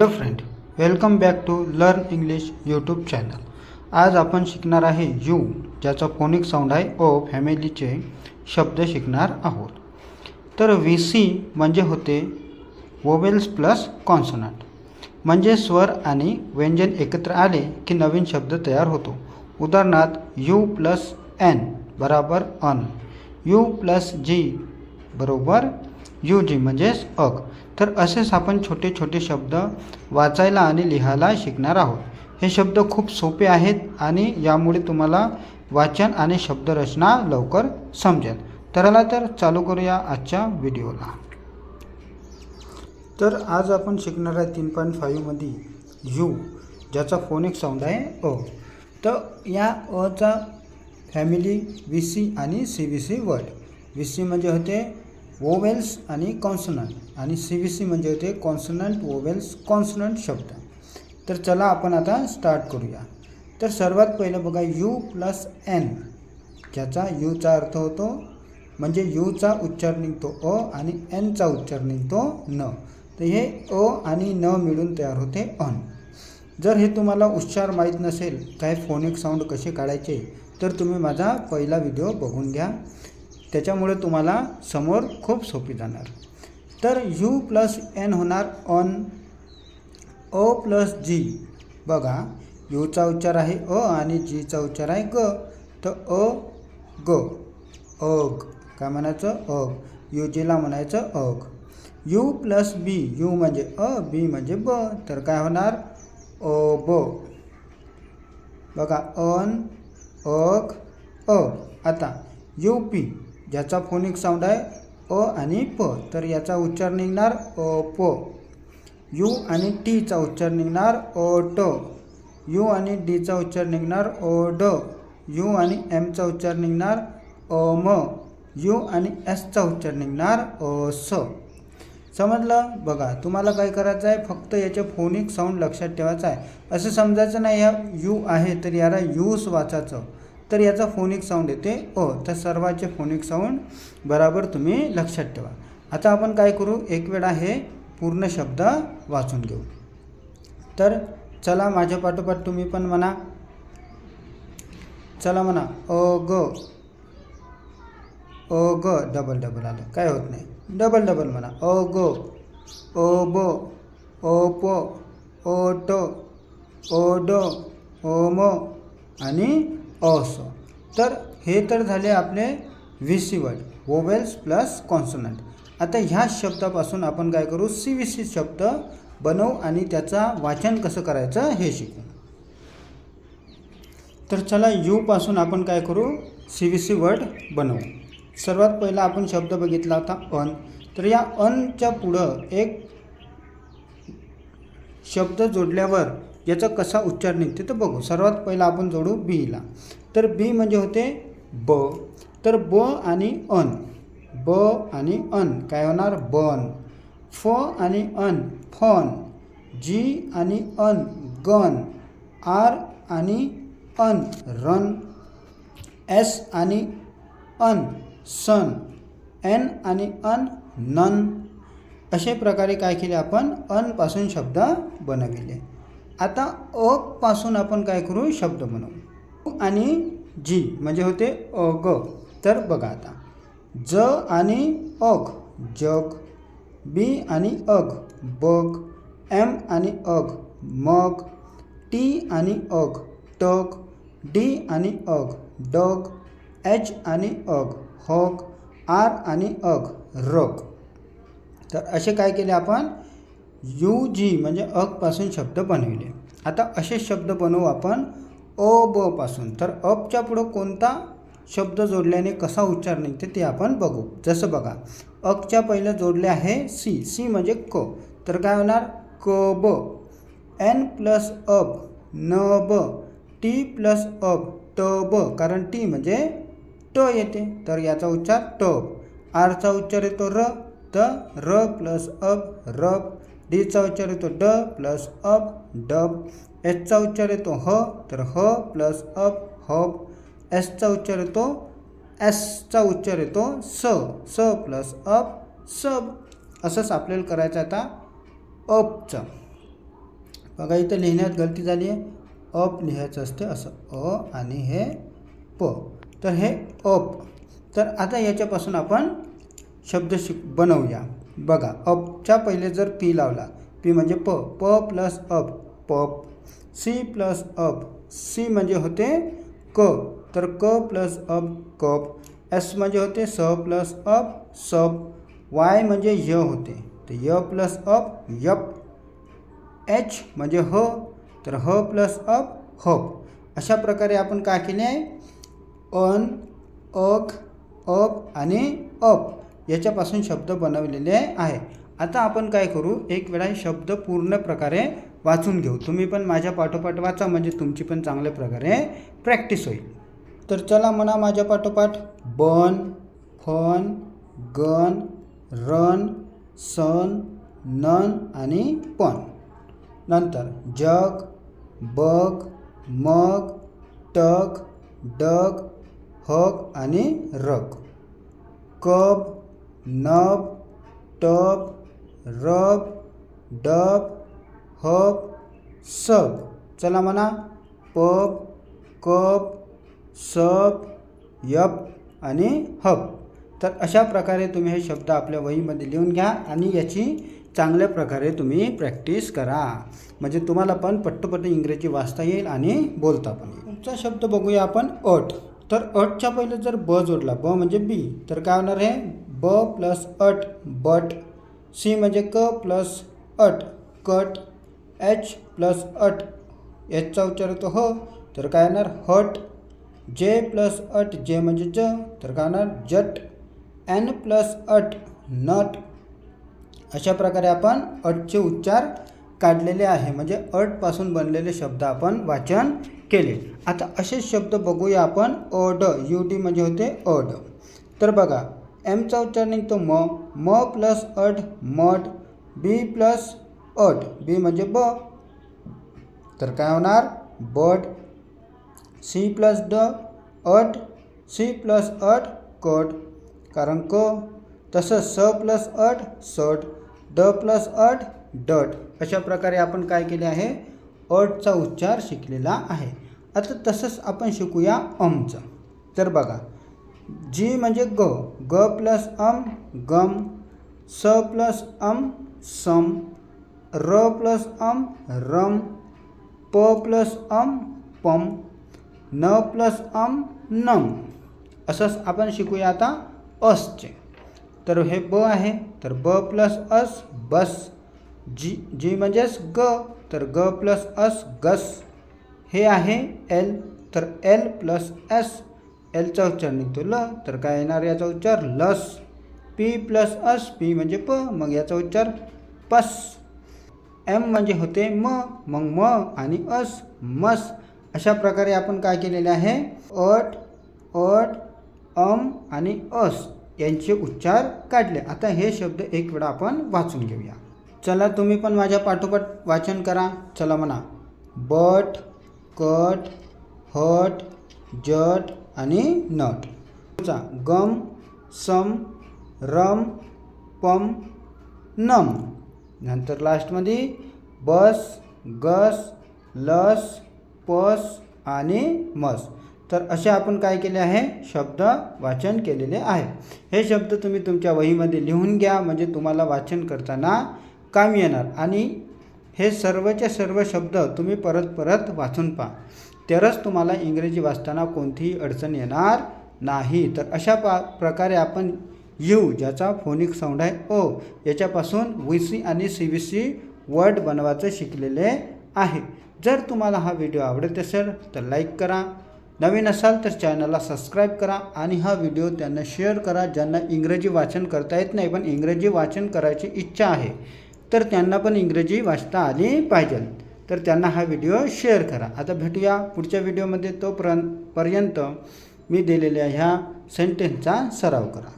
Hello friend welcome back to learn English YouTube channel आज आपण शिकणार आहे यू ज्याचा फोनिक साऊंड आहे ओ फॅमिलीचे शब्द शिकणार आहोत. तर व्ही सी म्हणजे होते वोवेल्स प्लस कॉन्सनंट म्हणजे स्वर आणि व्यंजन एकत्र आले की नवीन शब्द तयार होतो. उदाहरणार्थ यू प्लस एन बराबर अन. यू प्लस जी बरोबर यू जी म्हणजेच अग. तर असेच आपण छोटे छोटे शब्द वाचायला आणि लिहायला शिकणार आहोत. हे शब्द खूप सोपे आहेत आणि यामुळे तुम्हाला वाचन आणि शब्दरचना लवकर समजेल. तर आला तर चालू करूया आजच्या व्हिडिओला. तर आज आपण शिकणार आहे तीन पॉईंट फाईव्हमध्ये यू ज्याचा फोनिक साऊंड आहे अ. तर या अचा फॅमिली व्ही सी आणि C V C word V C म्हणजे होते ओवेल्स आणि कॉन्सनंट आणि सी बी सी म्हणजे होते कॉन्सनंट ओवेल्स कॉन्सनंट शब्द. तर चला आपण आता स्टार्ट करूया. तर सर्वात पहिलं बघा यू प्लस एन ज्याचा यूचा अर्थ होतो म्हणजे यूचा उच्चार निघतो अ आणि एनचा उच्चार निघतो न. तर हे अ आणि न मिळून तयार होते अन जर हे तुम्हाला उच्चार माहीत नसेल काय फोनिक साऊंड कसे काढायचे तर तुम्ही माझा पहिला व्हिडिओ बघून घ्या. त्याच्यामुळे तुम्हाला समोर खूप सोपी जाणार. तर यू प्लस एन होणार ऑन ओ प्लस जी बघा यूचा उच्चार आहे अ आणि जीचा उच्चार आहे ग तर अ ग अग काय म्हणायचं? अग यू जीला म्हणायचं अग यू प्लस बी यू म्हणजे अ बी म्हणजे ब तर काय होणार? अ ब बघा अन अग अ आता यू पी ज्याचा फोनिक साऊंड आहे अ आणि प तर याचा उच्चार निघणार अ प. यू आणि टीचा उच्चार निघणार अ ट. यू आणि डीचा उच्चार निघणार अ ड. यू आणि एमचा उच्चार निघणार अ म. यू आणि एसचा उच्चार निघणार अ स. समजलं? बघा तुम्हाला काय करायचं आहे? फक्त याचे फोनिक साऊंड लक्षात ठेवायचं आहे. असं समजायचं नाही या यू आहे तर याला यूस वाचायचं. तर याचा फोनिक साऊंड येते ओ तर सर्वाचे फोनिक साऊंड बराबर तुम्ही लक्षात ठेवा. आता आपण काय करू? एक वेळा हे पूर्ण शब्द वाचून घेऊ. तर चला माझ्या पाठोपाठ तुम्ही पण म्हणा. चला म्हणा. अ ग. अ ग. डबल डबल आलं. काय होत नाही. डबल डबल म्हणा. अ ग. ओ ब. ओ प. ओ ट. ओ ड. ओ म. आणि असं. तर हे तर झाले आपले V C word vowels plus consonant. आता ह्या शब्दापासून आपण काय करू? सी व्ही सी शब्द बनवू आणि त्याचा वाचन कसं करायचं हे शिकू. तर चला यूपासून आपण काय करू? सी व्ही सी वर्ड बनवू. सर्वात पहिला आपण शब्द बघितला होता अन. तर या अनच्या पुढं एक शब्द जोडल्यावर याचा कसा उच्चार निघते तर बघू. सर्वात पहिला आपण जोडू बीला तर बी म्हणजे होते ब. तर ब आणि अन. ब आणि अन. काय होणार? बन. फ आणि अन. फन. जी आणि अन. गन. आर आणि अन. रन. एस आणि अन. सन. एन आणि अन. नन. अशा प्रकारे काय केले आपण? अनपासून शब्द बनविले. आता अ पासून आपण काय करू? शब्द म्हणू. आणि जी म्हणजे होते अ ग. तर बघा आता. ज आणि अग जग. बी आणि अग बग. एम आणि अग मग. टी आणि अग टग. डी आणि अग डग. एच आणि अग हग. आर आणि अग रग. तर असे काय केले आपण? यू जी म्हणजे अकपासून शब्द बनविले. आता असे शब्द बनवू आपण अ ब पासून. तर अपच्या पुढं कोणता शब्द जोडल्याने कसा उच्चार निघते ते आपण बघू. जसं बघा अकच्या पहिलं जोडले आहे सी. सी म्हणजे क. तर काय होणार? क ब. एन प्लस अब न ब. टी प्लस अब ट ब. कारण टी म्हणजे ट येते. तर याचा उच्चार ट आरचा उच्चार येतो र. तर र प्लस अप रब डीचा उच्चार येतो ड प्लस अप डब. एचचा उच्चार येतो ह तर ह प्लस अप हब. एसचा उच्चार येतो एसचा उच्चार येतो स स प्लस अप सब. असंच आपल्याला करायचं आता अपचं. बघा इथं लिहिण्यात गलती झाली आहे. अप लिहायचं असते असं. अ आणि हे प. तर हे अप. तर आता याच्यापासून आपण शब्द शिक बनवूया. बघा अपच्या पहिले जर पी लावला पी म्हणजे प प plus up pup C plus up C म्हणजे होते क तर क प्लस अप कप एस म्हणजे होते स प्लस अप सब वाय म्हणजे य होते. तर य प्लस अप यप. एच म्हणजे ह तर ह प्लस अप हप अशा प्रकारे आपण काय केले आहे? अन अक अप आणि अप. याच्यापासून शब्द बनवलेले आहे. आता आपण काय करू? एक वेळा शब्द पूर्ण प्रकारे वाचून घेऊ. तुम्ही पण माझ्या पाठोपाठ वाचा म्हणजे तुमची पण चांगल्या प्रकारे प्रॅक्टिस होईल. तर चला म्हणा माझ्या पाठोपाठ. Bun fun gun run sun nun आणि पण नंतर जग बग मग टक डग हग आणि रग. कब नब टब रब डब हब सब चला म्हणा. पप कप सब यप आणि हब तर अशा प्रकारे तुम्ही हे शब्द आपल्या वहीमध्ये लिहून घ्या आणि याची चांगल्या प्रकारे तुम्ही प्रॅक्टिस करा. म्हणजे तुम्हाला पण पट्टपट्ट इंग्रजी वाचता येईल आणि बोलता पण येईल. तुमचा शब्द बघूया आपण अट. तर अटच्या पहिले जर ब जोडला ब म्हणजे बी. तर काय होणार आहे ब प्लस अट बट. सी म्हणजे क plus at cut. H plus अट. एचचा उच्चार होतो ह तर काय येणार? हट. जे प्लस अट जे म्हणजे ज तर काय येणार? जट. एन प्लस अट नट. अशा प्रकारे आपण अटचे उच्चार काढलेले आहे. म्हणजे अटपासून बनलेले शब्द आपण वाचन केले. आता असेच शब्द बघूया आपण. अड यू डी म्हणजे होते अड तर बघा एमचा उच्चार निघतो म. म प्लस अट मड बी प्लस अट. बी म्हणजे ब. तर काय होणार? बट. सी प्लस ड at. C plus at cut. कारण क. तसंच स प्लस अट सट. ड प्लस अट डट. अशा प्रकारे आपण काय केले आहे? अटचा उच्चार शिकलेला आहे. आता तसंच आपण शिकूया अमचं तर बघा. जी म्हणजे ग. ग प्लस अम, गम. स प्लस अम, सम. र प्लस अम, रम. प प्लस अम, पम. न प्लस अम, नम. असंच आपण शिकूया आता असचे. तर हे ब आहे. तर ब प्लस अस, बस. जी जी म्हणजेच ग. तर ग प्लस अस, गस. हे आहे एल. तर एल प्लस एस. एलचा उच्चार निघतो ल तर काय येणार याचा उच्चार? लस. पी प्लस अस पी म्हणजे प मग याचा उच्चार पस. एम म्हणजे होते म मग म आणि अस मस. अशा प्रकारे आपण काय केलेले आहे? अट अट अम आणि अस यांचे उच्चार काढले. आता हे शब्द एक वेळा आपण वाचून घेऊया. चला तुम्ही पण माझ्या पाठोपाठ वाचन करा. चला म्हणा. बट कट हट जट आणि नट. तुमचा गम सम रम पम नम. नंतर लास्टमध्ये बस गस लस पस आणि मस. तर असे आपण काय केले आहे? शब्द वाचन केलेले आहे. हे शब्द तुम्ही तुमच्या वहीमध्ये लिहून घ्या. म्हणजे तुम्हाला वाचन करताना काम येणार. आणि हे सर्वचे सर्व शब्द तुम्ही परत परत वाचून पहा. तरच तुम्हाला इंग्रजी वाचताना कोणतीही अडचण येणार नाही. तर अशा पा प्रकारे आपण यू ज्याचा फोनिक साऊंड आहे ओ याच्यापासून व्ही सी आणि सी बी सी वर्ड बनवायचं शिकलेले आहे. जर तुम्हाला हा व्हिडिओ आवडत असेल तर लाईक करा. नवीन असाल तर चॅनलला सबस्क्राईब करा आणि हा व्हिडिओ त्यांना शेअर करा ज्यांना इंग्रजी वाचन करता येत नाही पण इंग्रजी वाचन करायची इच्छा आहे तर त्यांना पण इंग्रजी वाचता आली पाहिजे. तर त्यांना हा व्हिडिओ शेअर करा. आता भेटूया पुढच्या व्हिडिओमध्ये तोपर्यंत पर्यंत मी दिलेल्या ह्या सेंटेन्सचा सराव करा.